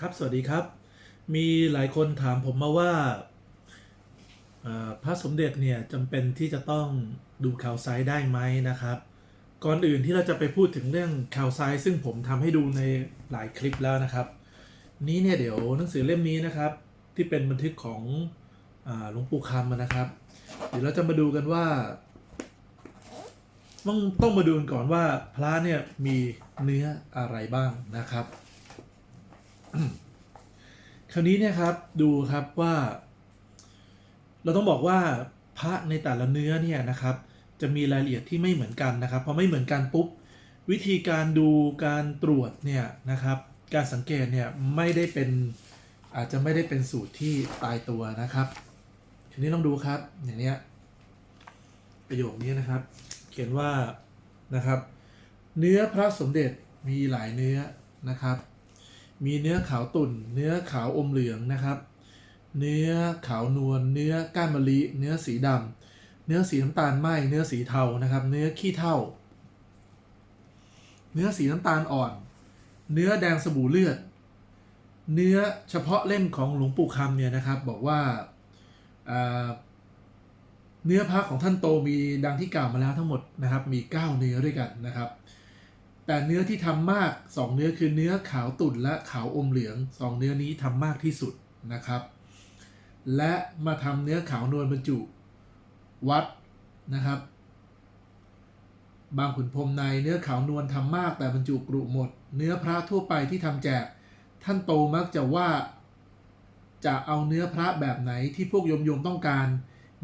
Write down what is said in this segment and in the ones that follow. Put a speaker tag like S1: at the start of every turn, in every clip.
S1: ครับ สวัสดีครับ มีหลายคนถามผมมาว่าพระสมเด็จเนี่ยจำเป็นที่จะต้องดูข่าวไซด์ได้ไหมนะครับ ก่อนอื่นที่เราจะไปพูดถึงเรื่องข่าวไซด์ซึ่งผมทำให้ดูในหลายคลิปแล้วนะครับ นี้เนี่ยเดี๋ยวหนังสือเล่มนี้นะครับ ที่เป็นบันทึกของหลวงปู่คำนะครับ เดี๋ยวเราจะมาดูกันว่าต้องต้องมาดูกันก่อนว่าพระเนี่ยมีเนื้ออะไรบ้างนะครับ คราวนี้เนี่ยครับดูครับว่า เราต้องบอกว่าพระในแต่ละเนื้อเนี่ยนะครับ จะมีรายละเอียดที่ไม่เหมือนกันนะครับพอไม่เหมือนกันปุ๊บวิธีการดูการตรวจเนี่ยนะครับ การสังเกตเนี่ยไม่ได้เป็นอาจจะไม่ได้เป็นสูตรที่ตายตัวนะครับ ทีนี้ลองดูครับอย่างเนี้ยประโยคนี้นะครับ เขียนว่านะครับ เนื้อพระสมเด็จมีหลายเนื้อนะครับ มีเนื้อขาวตุ่น เนื้อขาวอมเหลืองนะครับ เนื้อขาวนวล เนื้อก้านมะลิ เนื้อสีดำ เนื้อสีน้ำตาลไหมเนื้อสีเทานะครับ เนื้อขี้เถ้าเนื้อสีน้ำตาลอ่อน เนื้อแดงสบู่เลือด เนื้อเฉพาะเล่มของหลวงปู่คำเนี่ยนะครับ บอกว่าอ่าเนื้อพระของท่านโตมีดังที่กล่าวมาแล้วทั้งหมดนะครับ มี 9 เนื้อด้วยกันนะครับ แต่เนื้อที่ทำมาก 2 เนื้อคือเนื้อขาวตุ่นและขาวอมเหลือง 2 เนื้อนี้ทำมากที่สุดนะครับ และมาทำเนื้อขาวนวลบรรจุวัดนะครับ บางขุนพรมในเนื้อขาวนวลทำมากแต่บรรจุกรุหมด เนื้อพระทั่วไปที่ทำแจก ท่านโตมักจะว่า จะเอาเนื้อพระแบบไหนที่พวกโยมโยมต้องการ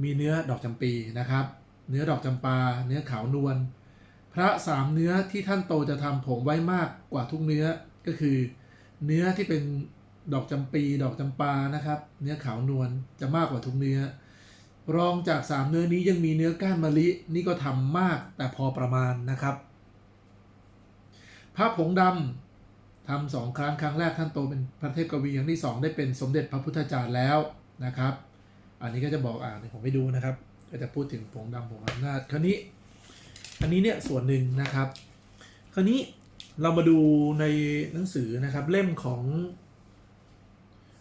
S1: มีเนื้อดอกจำปีนะครับ เนื้อดอกจำปา เนื้อขาวนวล พระสามเนื้อที่ท่านโตจะทำผงไว้มากกว่าทุกเนื้อก็คือ เนื้อที่เป็นดอกจำปี ดอกจำปานะครับ เนื้อขาวนวลจะมากกว่าทุกเนื้อ รองจากสามเนื้อนี้ยังมีเนื้อก้านมะลินี่ก็ทำมากแต่พอประมาณนะครับพระผงดำทำสองครั้งครั้งแรกท่านโตเป็นพระเทพกวีครั้งที่สองได้เป็นสมเด็จพระพุทธจารย์แล้วนะครับ อันนี้ก็จะบอกอ่าเดี๋ยวผมไปดูนะครับ ก็จะพูดถึงผงดำผงอำนาจคราวนี้ อันนี้เนี่ยส่วนหนึ่งนะครับ คราวนี้เรามาดูในหนังสือนะครับ เล่มของ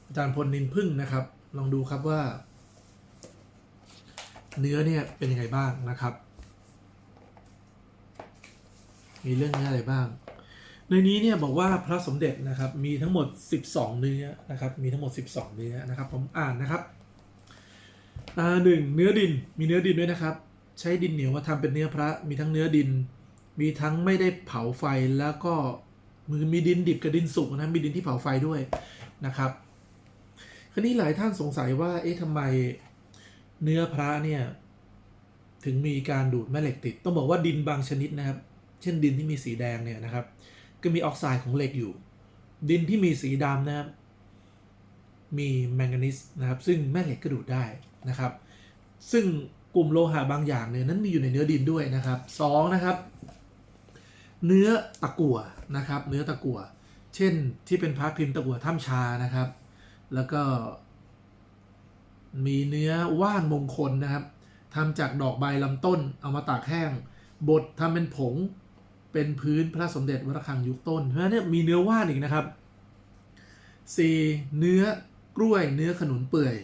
S1: อาจารย์พลนินพึ่งนะครับ ลองดูครับว่า เนื้อเนี่ยเป็นยังไงบ้างนะครับ มีเรื่องเนื้ออะไรบ้าง ในนี้เนี่ยบอกว่าพระสมเด็จนะครับ มีทั้งหมด 12 เนื้อนะครับ มีทั้งหมด 12 เนื้อนะครับ ผมอ่านนะครับอ่าหนึ่งเนื้อดินมีเนื้อดินด้วยนะครับ ใช้ดินเหนียวมาทำเป็นเนื้อพระ มีทั้งเนื้อดิน มีทั้งไม่ได้เผาไฟแล้วก็มือมีดินดิบกับดินสุกนะมีดินที่เผาไฟด้วยนะครับคราวนี้หลายท่านสงสัยว่าเอ๊ะทำไมเนื้อพระเนี่ยถึงมีการดูดแม่เหล็กติด ต้องบอกว่าดินบางชนิดนะครับ เช่นดินที่มีสีแดงเนี่ยนะครับ ก็มีออกไซด์ของเหล็กอยู่ ดินที่มีสีดำนะครับ มีแมงกานีสนะครับ ซึ่งแม่เหล็กก็ดูดได้นะครับ ซึ่ง กลุ่มโลหะบางอย่างเนี่ยนั้นมีอยู่ในเนื้อดินด้วยนะครับสองนะครับ เนื้อตะกั่วนะครับ เนื้อตะกั่วเช่นที่เป็นพระพิมพ์ตะกั่วถ้ำชานะครับ แล้วก็มีเนื้อว่านมงคลนะครับทำจากดอกใบลำต้นเอามาตากแห้ง บดทำเป็นผงเป็นพื้นพระสมเด็จวระฆังยุคต้น เพราะฉะนั้นเนี่ยมีเนื้อว่านอีกนะครับ 4. เนื้อกล้วยเนื้อขนุนเปื่อย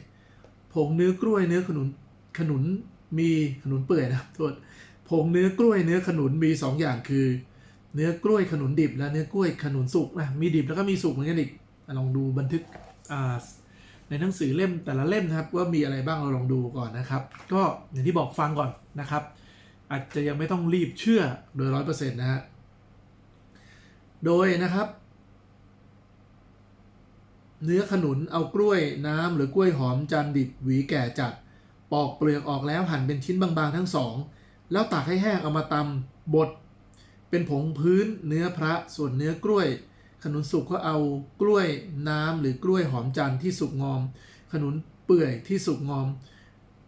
S1: ผงเนื้อกล้วยเนื้อขนุนขนุน มีขนุนเปื่อยนะครับโทษผงเนื้อกล้วยเนื้อขนุนมี 2 อย่างคือ เนื้อกล้วยขนุนดิบ และเนื้อกล้วยขนุนสุกนะมีดิบแล้วก็มีสุกเหมือนกันอีกลองดูบันทึกในหนังสือเล่มแต่ละเล่มนะครับว่ามีอะไรบ้างเราลองดูก่อนนะครับ ก็อย่างที่บอกฟังก่อนนะครับ อาจจะยังไม่ต้องรีบเชื่อโดยร้อยเปอร์เซ็นต์นะฮะโดยนะครับ เนื้อขนุนเอากล้วยน้ำหรือกล้วยหอมจานดิบหวีแก่จัด ปอกเปลือกออกแล้วหั่นเป็นชิ้นบางๆทั้งสอง แล้วตากให้แห้งเอามาตำบดเป็นผงพื้นเนื้อพระส่วนเนื้อกล้วย ขนุนสุกก็เอากล้วยน้ำหรือกล้วยหอมจันทร์ที่สุกงอม ขนุนเปื่อยที่สุกงอม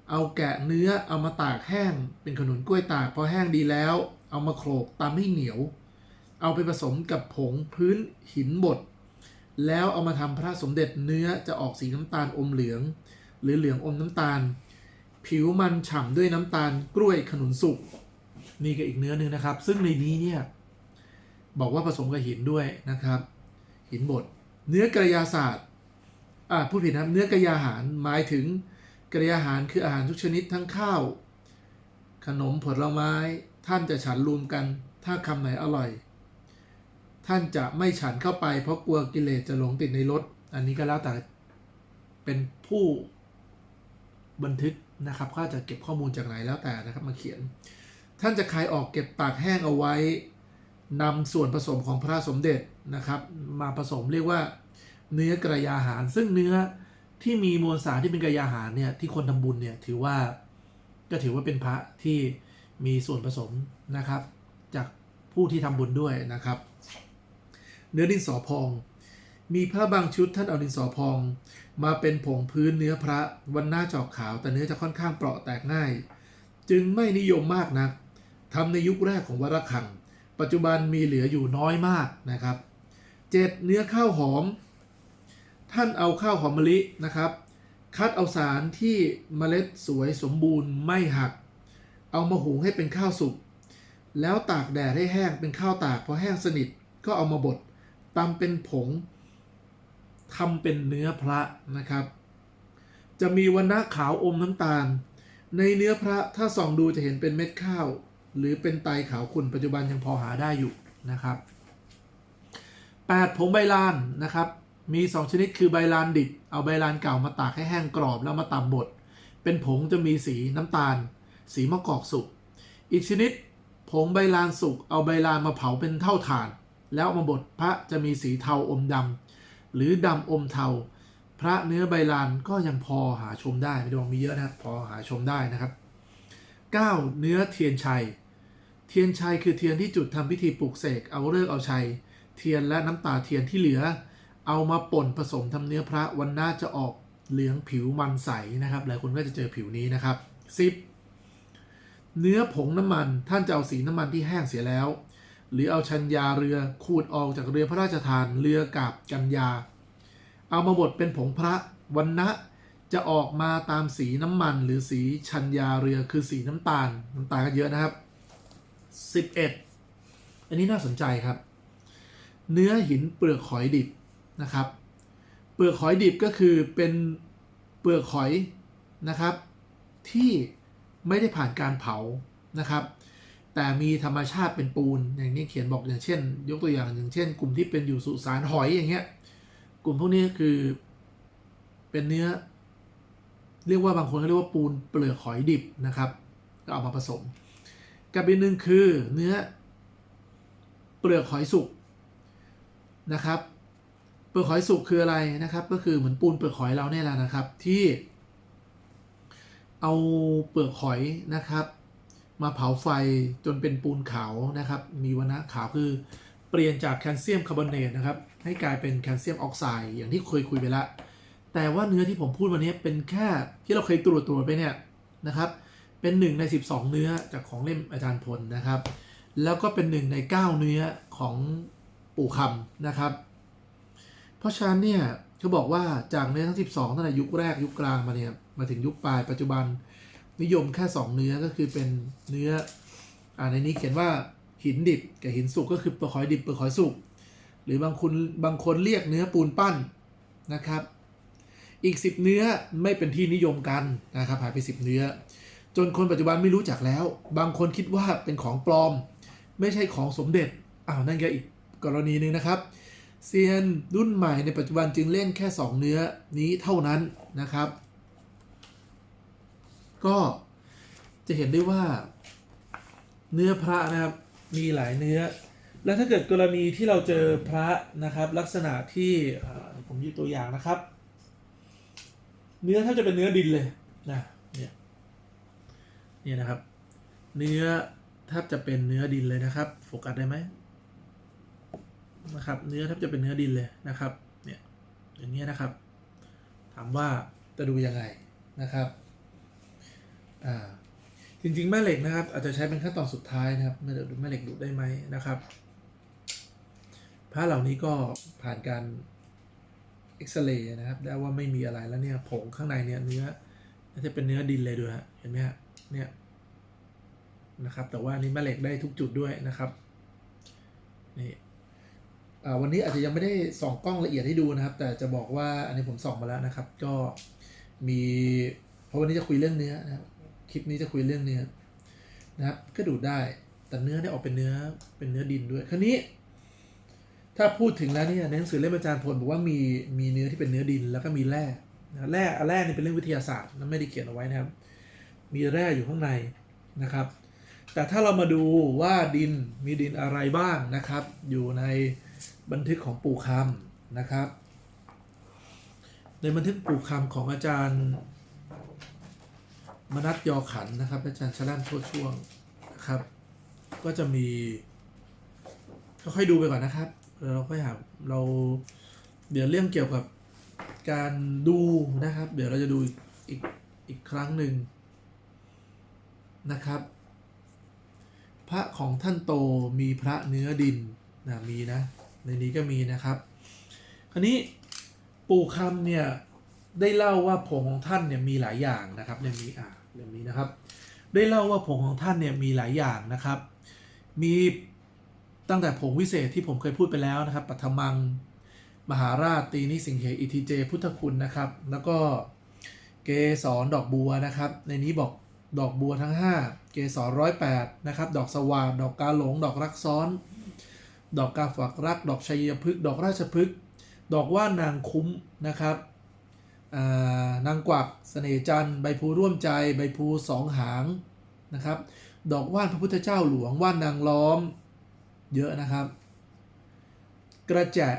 S1: เอาแกะเนื้อเอามาตากแห้ง เป็นขนุนกล้วยตากพอแห้งดีแล้ว เอามาโขลกตำให้เหนียว เอาไปผสมกับผงพื้นหินบดแล้วเอามาทำพระสมเด็จเนื้อจะออกสีน้ำตาลอมเหลือง หรือเหลืองอมน้ำตาล ผิวมันฉ่ำด้วยน้ำตาลกล้วยขนุนสุกนี่ก็อีกเนื้อหนึ่งนะครับ ซึ่งในนี้เนี่ยบอกว่าผสมกับหินด้วยนะครับ หินบดเนื้อกระยาศาสตร์อ่าพูดผิดนะเนื้อกระยาหารหมายถึงกระยาหารคืออาหารทุกชนิดทั้งข้าว ขนมผลไม้ท่านจะฉันรวมกัน ถ้าคำไหนอร่อย ท่านจะไม่ฉันเข้าไปเพราะกลัวกิเลสจะหลงติดในรสอันนี้ก็แล้วแต่เป็นผู้บันทึก นะครับเขาจะเก็บข้อมูลจากไหนแล้วแต่นะครับมาเขียน ท่านจะคายออกเก็บตากแห้งเอาไว้นำส่วนผสมของพระสมเด็จนะครับ มาผสมเรียกว่าเนื้อกระยาหาร ซึ่งเนื้อที่มีมวลสารที่เป็นกระยาหารเนี่ยที่คนทำบุญเนี่ยถือว่าก็ถือว่าเป็นพระที่มีส่วนผสมนะครับ จากผู้ที่ทำบุญด้วยนะครับ เนื้อดินสอพอง มีพระบางชุดท่านเอาดินสอพอง มาเป็นผงพื้นเนื้อพระวันหน้าจอกขาวแต่เนื้อจะค่อนข้างเปราะแตกง่าย จึงไม่นิยมมากนักทำในยุคแรกของวัดระฆัง ปัจจุบันมีเหลืออยู่น้อยมากนะครับ 7. เนื้อข้าวหอม ท่านเอาข้าวหอมมะลินะครับ คัดเอาสารที่เมล็ดสวยสมบูรณ์ไม่หัก เอามาหุงให้เป็นข้าวสุกแล้วตากแดดให้แห้งเป็นข้าวตากพอแห้งสนิทก็เอามาบดตำเป็นผง ทำเป็นเนื้อพระนะครับ จะมีวันณะขาวอมน้ำตาล ในเนื้อพระถ้าส่องดูจะเห็นเป็นเม็ดข้าว หรือเป็นไตขาวขุ่นปัจจุบันยังพอหาได้อยู่นะครับ 8. ผงใบลานนะครับมี 2 ชนิดคือใบลานดิบ เอาใบลานเก่ามาตากให้แห้งกรอบแล้วมาตำบด เป็นผงจะมีสีน้ำตาล สีมะกอกสุก อีกชนิดผงใบลานสุก เอาใบลานมาเผาเป็นเท่าถ่าน แล้วมาบดพระจะมีสีเทาอมดำ หรือดำอมเทา พระเนื้อใบลานก็ยังพอหาชมได้ไม่ได้บอกมีเยอะนะครับ พอหาชมได้นะครับ 9. เนื้อเทียนชัย เทียนชัยคือเทียนที่จุดทำพิธีปลุกเสกเอาเลิกเอาชัย เทียนและน้ำตาเทียนที่เหลือ เอามาป่นผสมทำเนื้อพระวันหน้าจะออกเหลืองผิวมันใสนะครับ หลายคนก็จะเจอผิวนี้นะครับ 10. เนื้อผงน้ำมันท่านจะเอาสีน้ำมันที่แห้งเสียแล้ว หรือเอาชัญญาเรือขูดออกจากเรือพระราชทานเรือกาบกัญญา เอามาบดเป็นผงพระวันนะจะออกมาตามสีน้ำมันหรือสีชัญญาเรือคือสีน้ำตาลน้ำตาลก็เยอะนะครับ 11 อันนี้น่าสนใจครับ เนื้อหินเปลือกหอยดิบนะครับ เปลือกหอยดิบก็คือเป็นเปลือกหอยนะครับ ที่ไม่ได้ผ่านการเผานะครับ แต่มีธรรมชาติเป็นปูน อย่างนี้เขียนบอกอย่างเช่น ยกตัวอย่างอย่างเช่น กลุ่มที่เป็นอยู่สุสานหอยอย่างเงี้ย กลุ่มพวกนี้คือเป็นเนื้อ เรียกว่าบางคนเขาเรียกว่าปูนเปลือกหอยดิบนะครับ ก็เอามาผสม กับอีกหนึ่งคือเนื้อ เปลือกหอยสุกนะครับ เปลือกหอยสุกคืออะไรนะครับ ก็คือเหมือนปูนเปลือกหอยเราเนี่ยแหละนะครับที่เอาเปลือกหอยนะครับ มาเผาไฟจนเป็นปูนขาวนะครับ มีวรรณะขาวคือเปลี่ยนจากแคลเซียมคาร์บอเนตนะครับ ให้กลายเป็นแคลเซียมออกไซด์อย่างที่เคยคุยไปแล้วแต่ว่าเนื้อที่ผมพูดวันนี้เป็นแค่ที่เราเคยตรวจตรวจไปเนี่ยนะครับ เป็นหนึ่งใน 12 เนื้อจากของเล่มอาจารย์พลนะครับ แล้วก็เป็นหนึ่งใน 9 เนื้อของปู่คำนะครับ เพราะฉะนั้นเนี่ยเขาบอกว่าจากเนื้อทั้ง 12 ตั้งแต่ยุคแรกยุคกลางมาเนี่ยมาถึงยุคปลายปัจจุบัน นิยมแค่ 2 เนื้อก็คือเป็นเนื้ออ่าในนี้เขียนว่าหินดิบกับหินสุกก็คือเปลือกหอยดิบเปลือกหอยสุกหรือบางคนบางคนเรียกเนื้อปูนปั้นนะครับ อีก 10 เนื้อไม่เป็นที่นิยมกันนะครับหายไป 10 เนื้อ จนคนปัจจุบันไม่รู้จักแล้ว บางคนคิดว่าเป็นของปลอม ไม่ใช่ของสมเด็จอ้าวนั่นก็อีกกรณีหนึ่งนะครับเซียนรุ่นใหม่ในปัจจุบันจึงเล่นแค่ 2 เนื้อนี้เท่านั้นนะครับ ก็จะเห็นได้ว่า เนื้อพระนะครับมีหลายเนื้อ แล้วถ้าเกิดกรณีที่เราเจอพระนะครับ ลักษณะที่ผมยกตัวอย่างนะครับ เนื้อถ้าจะเป็นเนื้อดินเลยนะเนี่ยเนี่ยนะครับ เนื้อแทบจะเป็นเนื้อดินเลยนะครับ โฟกัสได้ไหมนะครับ เนื้อแทบจะเป็นเนื้อดินเลยนะครับ เนี่ยอย่างเงี้ยนะครับ ถามว่าจะดูยังไงนะครับ อ่าจริงๆแม่เหล็กนะครับ อาจจะใช้เป็นขั้นตอนสุดท้ายนะครับแม่เหล็กแม่เหล็กดูได้ไหมนะครับผ้าเหล่านี้ก็ผ่านการเอ็กซเรย์นะครับ ได้ว่าไม่มีอะไรแล้วเนี่ยผงข้างในเนี่ยเนื้อน่าจะเป็นเนื้อดินเลยด้วยฮะเห็นไหมฮะเนี่ยนะครับแต่ว่านี้แม่เหล็กได้ทุกจุดด้วยนะครับนี่วันนี้อาจจะยังไม่ได้ส่องกล้องละเอียดให้ดูนะครับ แต่จะบอกว่าอันนี้ผมส่องมาแล้วนะครับ ก็มีเพราะวันนี้จะคุยเรื่องเนื้อนะครับ คลิปนี้จะคุยเรื่องเนื้อนะครับก็ดูดได้ แต่เนื้อเนี่ยออกเป็นเนื้อเป็นเนื้อดินด้วย คราวนี้ ถ้าพูดถึงแล้วเนี่ยในหนังสือเล่มอาจารย์พลบอกว่ามีมีเนื้อที่เป็นเนื้อดินแล้วก็มีแร่นะแร่แร่นี่เป็นเรื่องวิทยาศาสตร์นั้นไม่ได้เขียนเอาไว้นะครับ มีแร่อยู่ข้างในนะครับ แต่ถ้าเรามาดูว่าดินมีดินอะไรบ้างนะครับ อยู่ในบันทึกของปู่คำนะครับ ในบันทึกปู่คำของอาจารย์ มนัสยอขันนะครับ อาจารย์ชลันโชดช่วงนะครับ ก็จะมีค่อยๆดูไปก่อนนะครับ เราค่อยหาเราเดี๋ยวเรื่องเกี่ยวกับการดูนะครับ เดี๋ยวเราจะดูอีกอีกครั้งหนึ่งนะครับ พระของท่านโตมีพระเนื้อดินนะมีนะ ในนี้ก็มีนะครับ คราวนี้ปู่คำเนี่ยได้เล่าว่าผงของท่านเนี่ยมีหลายอย่างนะครับเล่มนี้อ่า เล่มนี้นะครับ ได้เล่าว่าผงของท่านเนี่ยมีหลายอย่างนะครับ มีตั้งแต่ผงวิเศษที่ผมเคยพูดไปแล้วนะครับปัทมัง มหาราชตีนิสิงเหอิทิเจ พุทธคุณนะครับ แล้วก็เกสรดอกบัวนะครับ ในนี้บอกดอกบัวทั้ง 5 เกสรร้อยแปดนะครับ ดอกสว่านดอกกาหลง ดอกรักซ้อน ดอกกาฝักรัก ดอกชัยพฤกษ์ดอกราชพฤกษ์ดอกว่านนางคุ้มนะครับ นางกวักเสน่ห์จันใบพลูร่วมใจ ใบพลูสองหางนะครับ ดอกว่านพระพุทธเจ้าหลวงว่านนางล้อม เยอะนะครับ กระแจะ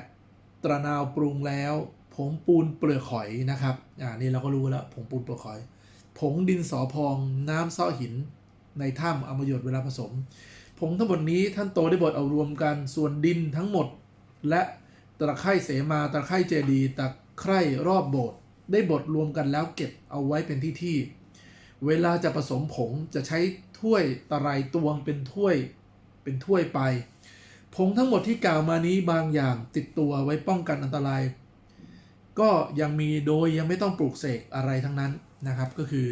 S1: ตระนาวปรุงแล้ว ผงปูนเปลือกหอยนะครับ อ่านี่เราก็รู้แล้วผงปูนเปลือกหอย ผงดินสอพองน้ำซ้อหินในถ้ำเอามาหยดเวลาผสม ผงทั้งหมดนี้ท่านโตได้บดเอารวมกันส่วนดินทั้งหมด และตะไคร่เสมาตะไคร่เจดีตะไคร่รอบโบสถ์ ได้บดรวมกันแล้วเก็บเอาไว้เป็นที่ที่ เวลาจะผสมผงจะใช้ถ้วยตะไลตวงเป็นถ้วยเป็นถ้วยไป ผงทั้งหมดที่กล่าวมานี้บางอย่างติดตัวไว้ป้องกันอันตราย ก็ยังมีโดยยังไม่ต้องปลูกเสกอะไรทั้งนั้นนะครับก็คือ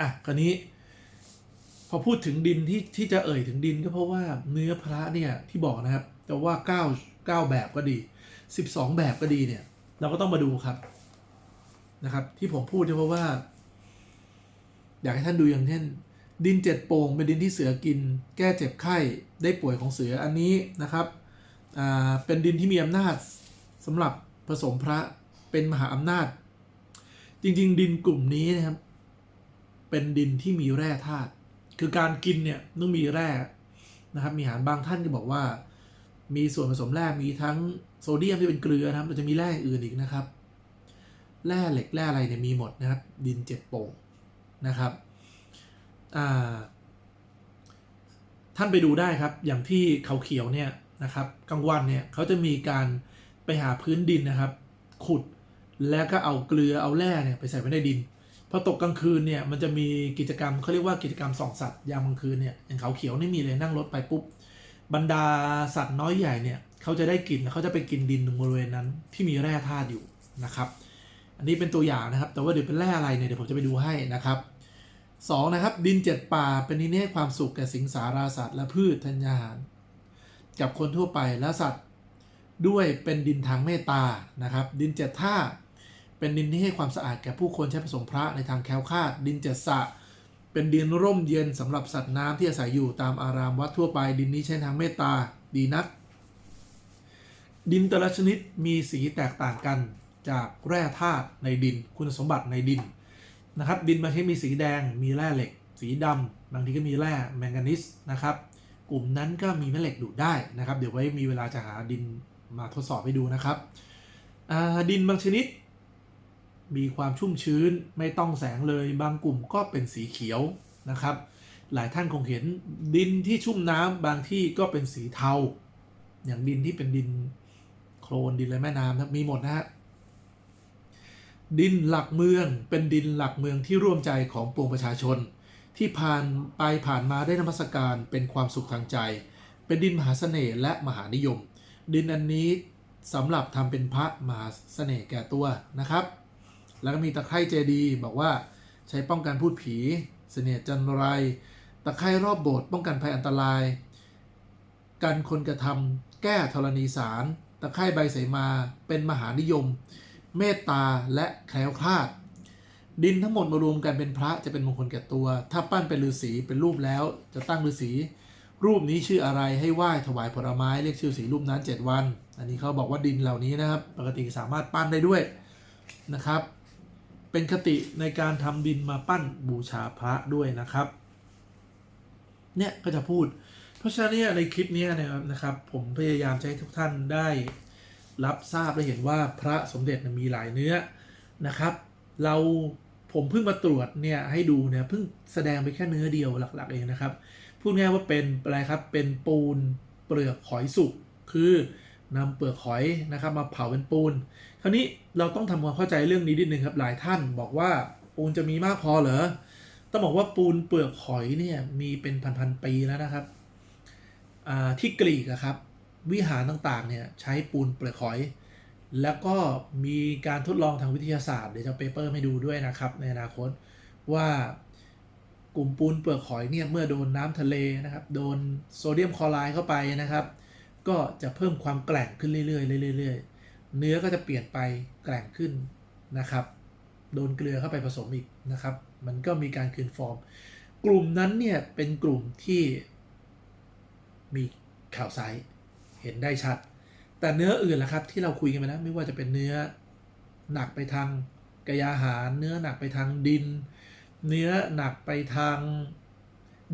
S1: อะคราวนี้ พอพูดถึงดินที่ที่จะเอ่ยถึงดินก็เพราะว่าเนื้อพระเนี่ยที่บอกนะครับแต่ว่า 9 9 แบบก็ดี 12 แบบก็ดีเนี่ย เราก็ต้องมาดูครับ นะครับ ที่ผมพูดเนี่ยเพราะว่า อยากให้ท่านดูอย่างเช่น ดินเจ็ดโป่งเป็นดินที่เสือกิน แก้เจ็บไข้ได้ป่วยของเสืออันนี้นะครับเป็นดินที่มีอำนาจสำหรับผสมพระเป็นมหาอำนาจ จริง ๆ ดินกลุ่มนี้นะครับ เป็นดินที่มีแร่ธาตุคือการกินเนี่ยต้องมีแร่นะครับ มีอาหารบางท่านก็บอกว่า มีส่วนผสมแร่มีทั้งโซเดียมที่เป็นเกลือนะครับมันจะมีแร่อื่นอีกนะครับ แร่เหล็กแร่อะไรเนี่ยมีหมดนะครับ ดินเจ็ดโป่งนะครับท่านไปดูได้ครับ อย่างที่เขาเขียวเนี่ยนะครับกลางวันเนี่ยเขาจะมีการไปหาพื้นดินนะครับ ขุดแล้วก็เอาเกลือเอาแร่เนี่ยไปใส่ไว้ในดินพอตกกลางคืนเนี่ยมันจะมีกิจกรรมเขาเรียกว่ากิจกรรมส่องสัตว์ยามกลางคืนเนี่ยอย่างเขาเขียวไม่มีเลยนั่งรถไปปุ๊บบรรดาสัตว์น้อยใหญ่เนี่ยเขาจะได้กินเขาจะไปกินดินตรงบริเวณนั้นที่มีแร่ธาตุอยู่นะครับ อันนี้เป็นตัวอย่างนะครับ แต่ว่าเดี๋ยวเป็นแร่อะไรเนี่ยเดี๋ยวผมจะไปดูให้นะครับสองนะครับ ดินเจ็ดป่าเป็นดินที่ให้ความสุขแก่สิงสาราสัตว์และพืชธัญญาหาร กับคนทั่วไปและสัตว์ด้วยเป็นดินทางเมตตานะครับ ดินเจ็ดท่าเป็นดินที่ให้ความสะอาดแก่ผู้คนใช้ผสมพระในทางแคล้วคลาด ดินเจ็ดสะ เป็นดินร่มเย็นสำหรับสัตว์น้ำที่อาศัยอยู่ตามอารามวัดทั่วไป ดินนี้ใช้ทางเมตตาดีนัก ดินแต่ละชนิดมีสีแตกต่างกัน จากแร่ธาตุในดิน คุณสมบัติในดินนะครับ ดินบางชนิดมีสีแดง มีแร่เหล็ก สีดำบางทีก็มีแร่แมงกานีสนะครับ กลุ่มนั้นก็มีแม่เหล็กดูดได้นะครับ เดี๋ยวไว้มีเวลาจะหาดินมาทดสอบให้ดูนะครับดินบางชนิด มีความชุ่มชื้นไม่ต้องแสงเลย บางกลุ่มก็เป็นสีเขียวนะครับ หลายท่านคงเห็นดินที่ชุ่มน้ำบางที่ก็เป็นสีเทา อย่างดินที่เป็นดินโคลนดินและแม่น้ำมีหมดนะฮะ ดินหลักเมืองเป็นดินหลักเมืองที่ร่วมใจของปวงประชาชน ที่ผ่านไปผ่านมาได้นมัสการเป็นความสุขทางใจ เป็นดินมหาเสน่ห์และมหานิยม ดินอันนี้สำหรับทำเป็นพระมหาเสน่ห์แก่ตัวนะครับ แล้วก็มีตะไคร่เจดีบอกว่าใช้ป้องกันพูดผีเสน่ห์จันไร ตะไคร่รอบโบสถ์ป้องกันภัยอันตราย กันคนกระทำแแก้ธรณีสาร ตะไคร่ใบเสมาเป็นมหานิยม เมตตาและแคล้วคลาด ดินทั้งหมดมารวมกันเป็นพระจะเป็นมงคลแก่ตัว ถ้าปั้นเป็นฤาษีเป็นรูปแล้ว จะตั้งฤาษีรูปนี้ชื่ออะไรให้ไหว้ถวายผลไม้เรียกชื่อสีรูปนั้น 7 วัน อันนี้เขาบอกว่าดินเหล่านี้นะครับ ปกติสามารถปั้นได้ด้วยนะครับ เป็นคติในการทำดินมาปั้นบูชาพระด้วยนะครับ เนี่ยก็จะพูด เพราะฉะนั้นเนี่ยในคลิปนี้นะครับนะครับผมพยายามจะให้ทุกท่านได้ รับทราบและเห็นว่าพระสมเด็จมีหลายเนื้อนะครับ เราผมเพิ่งมาตรวจเนี่ยให้ดูเนี่ยเพิ่งแสดงไปแค่เนื้อเดียวหลักๆเองนะครับพูดง่ายๆว่าเป็นอะไรครับเป็นปูนเปลือกหอยสุกคือนำเปลือกหอยนะครับมาเผาเป็นปูน คราวนี้เราต้องทำความเข้าใจเรื่องนี้นิดนึงครับหลายท่านบอกว่าปูนจะมีมากพอเหรอต้องบอกว่าปูนเปลือกหอยเนี่ยมีเป็นพันๆปีแล้วนะครับที่กรีกครับ วิหารต่างๆเนี่ยใช้ปูนเปลือกหอย แล้วก็มีการทดลองทางวิทยาศาสตร์เดี๋ยวจะเปเปอร์ให้ดูด้วยนะครับ ในอนาคตว่ากลุ่มปูนเปลือกหอยเนี่ยเมื่อโดนน้ำทะเลนะครับ โดนโซเดียมคลอไรด์เข้าไปนะครับ ก็จะเพิ่มความแกร่งขึ้นเรื่อยๆเรื่อยๆ เนื้อก็จะเปลี่ยนไปแกร่งขึ้นนะครับ โดนเกลือเข้าไปผสมอีกนะครับ มันก็มีการคืนฟอร์ม กลุ่มนั้นเนี่ยเป็นกลุ่มที่มีข่าวไซส์ ห็นได้ชัด แต่เนื้ออื่นล่ะครับ ที่เราคุยกันมานะไม่ว่าจะเป็นเนื้อหนักไปทางกายอาหาร เนื้อหนักไปทางดิน เนื้อหนักไปทาง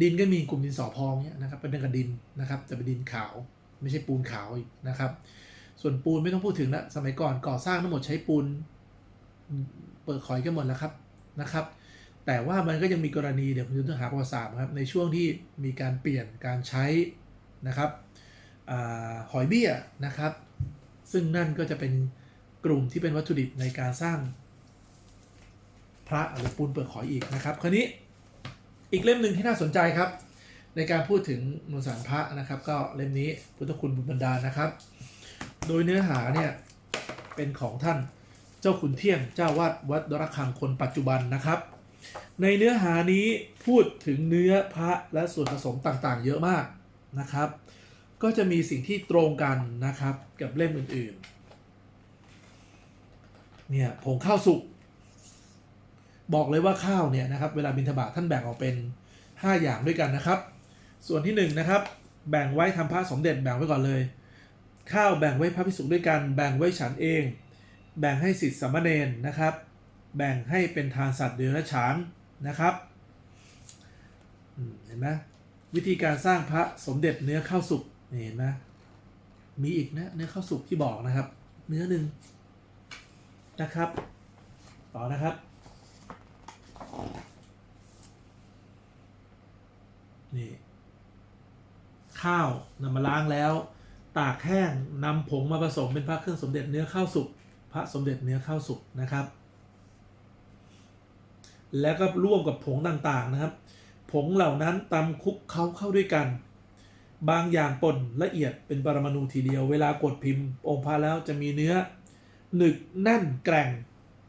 S1: ดินก็มีกลุ่มดินสอพองเนี่ยนะครับเป็นเรื่องกับดินนะครับจะเป็นดินขาว ไม่ใช่ปูนขาวอีกนะครับ ส่วนปูนไม่ต้องพูดถึงละสมัยก่อนก่อสร้างทั้งหมดใช้ปูนเปิดขอยกันหมดแล้วครับนะครับ แต่ว่ามันก็ยังมีกรณีเดี๋ยวผมจะต้องหาประวัติศาสตร์ครับในช่วงที่มีการเปลี่ยนการใช้นะครับ หอยเบี้ยนะครับ ซึ่งนั่นก็จะเป็นกลุ่มที่เป็นวัตถุดิบในการสร้าง พระหรือปูนเปลือกหอยอีกนะครับ คราวนี้อีกเล่มหนึ่งที่น่าสนใจครับ ในการพูดถึงมวลสารพระนะครับ ก็เล่มนี้พุทธคุณบุญบรรดานะครับ โดยเนื้อหาเนี่ยเป็นของท่านเจ้าขุนเที่ยงเจ้าวาดวัดดรคังคนปัจจุบันนะครับ ในเนื้อหานี้พูดถึงเนื้อพระและส่วนผสมต่างๆ เยอะมากนะครับ ก็จะมีสิ่งที่ตรงกันนะครับกับเล่มอื่นๆ เนี่ยผงข้าวสุก บอกเลยว่าข้าวเนี่ยนะครับเวลาบิณฑบาตท่านแบ่งออกเป็น 5 อย่างด้วยกันนะครับ ส่วนที่1นงนะครับแบ่งไว้ทำพระสมเด็จแบ่งไว้ก่อนเลย ข้าวแบ่งไว้พระพิสุด้วยกัน แบ่งไว้ฉันเอง แบ่งให้สิทธิสามเณรนะครับ แบ่งให้เป็นทานสัตว์เดรัจฉานนะครับเห็นไหมวิธีการสร้างพระสมเด็จเนื้อข้าวสุก เห็นไหมมีอีกนะเนื้อข้าวสุกที่บอกนะครับ เนื้อหนึ่งนะครับ ต่อนะครับ นี่ ข้าวนำมาล้างแล้ว ตากแห้งนำผงมาผสมเป็นพระเครื่องสมเด็จเนื้อข้าวสุกพระสมเด็จเนื้อข้าวสุกนะครับ แล้วก็ร่วมกับผงต่างๆนะครับ ผงเหล่านั้นตำคุกเค้าเข้าด้วยกัน บางอย่างป่นละเอียดเป็นปรมาณูทีเดียว เวลากดพิมพ์ องค์พระแล้วจะมีเนื้อ หนึกแน่นแกร่ง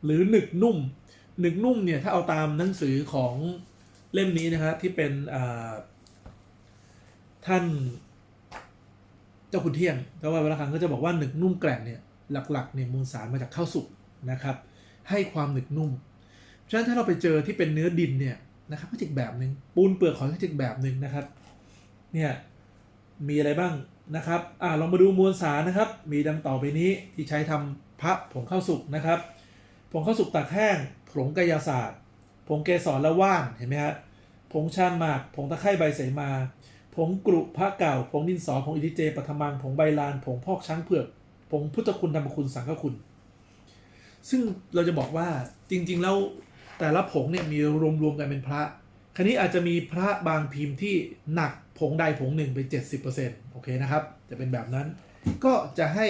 S1: หรือหนึกนุ่ม หนึกนุ่มเนี่ยถ้าเอาตามหนังสือของเล่มนี้นะครับที่เป็นท่านเจ้าคุณเที่ยงแต่ว่าเวลาครั้งก็จะบอกว่าหนึกนุ่มแกร่งเนี่ยหลักๆเนี่ยมูลสารมาจากข้าวสุกนะครับ ให้ความหนึกนุ่มฉะนั้นถ้าเราไปเจอที่เป็นเนื้อดินเนี่ยนะครับก็จะอีกแบบหนึ่งปูนเปลือกหอยก็จะอีกแบบหนึ่งนะครับเนี่ย มีอะไรบ้างนะครับอ่าลองมาดูมวลสารนะครับ มีดังต่อไปนี้ที่ใช้ทำพระผงข้าวสุกนะครับ ผงข้าวสุกตากแห้ง ผงกายาศาสตร์ ผงเกสรและว่าน เห็นไหมฮะ ผงชานหมาก ผงตะไคร้ใบเสมา ผงกรุพระเก่า ผงดินสอ ผงอิทิเจปฐมัง ผงใบลาน ผงพอกช้างเผือก ผงพุทธคุณธรรมคุณสังฆคุณ ซึ่งเราจะบอกว่าจริงๆแล้วแต่ละผงเนี่ยมีรวมๆกันเป็นพระ คราวนี้อาจจะมีพระบางพิมพ์ที่หนักผงใดผงหนึ่งไป 70%โอเคนะครับ จะเป็นแบบนั้น ก็จะให้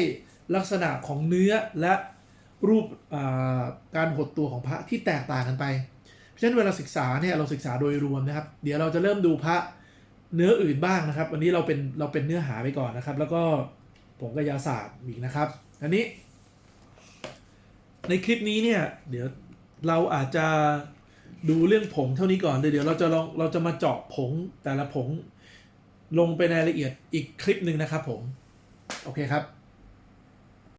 S1: ลักษณะของเนื้อและรูปการหดตัวของพระที่แตกต่างกันไป เพราะฉะนั้นเวลาศึกษาเนี่ยเราศึกษาโดยรวมนะครับ เดี๋ยวเราจะเริ่มดูพระเนื้ออื่นบ้างนะครับ วันนี้เราเป็นเราเป็นเนื้อหาไปก่อนนะครับ แล้วก็ผงกายาศาสตร์อีกนะครับ อันนี้ ในคลิปนี้เนี่ยเดี๋ยวเราอาจจะ ดูเรื่องผงเท่านี้ก่อนเดี๋ยวเราจะลองเราจะมาเจาะผงแต่ละผง ลงไปในรายละเอียดอีกคลิปหนึ่งนะครับผม โอเคครับ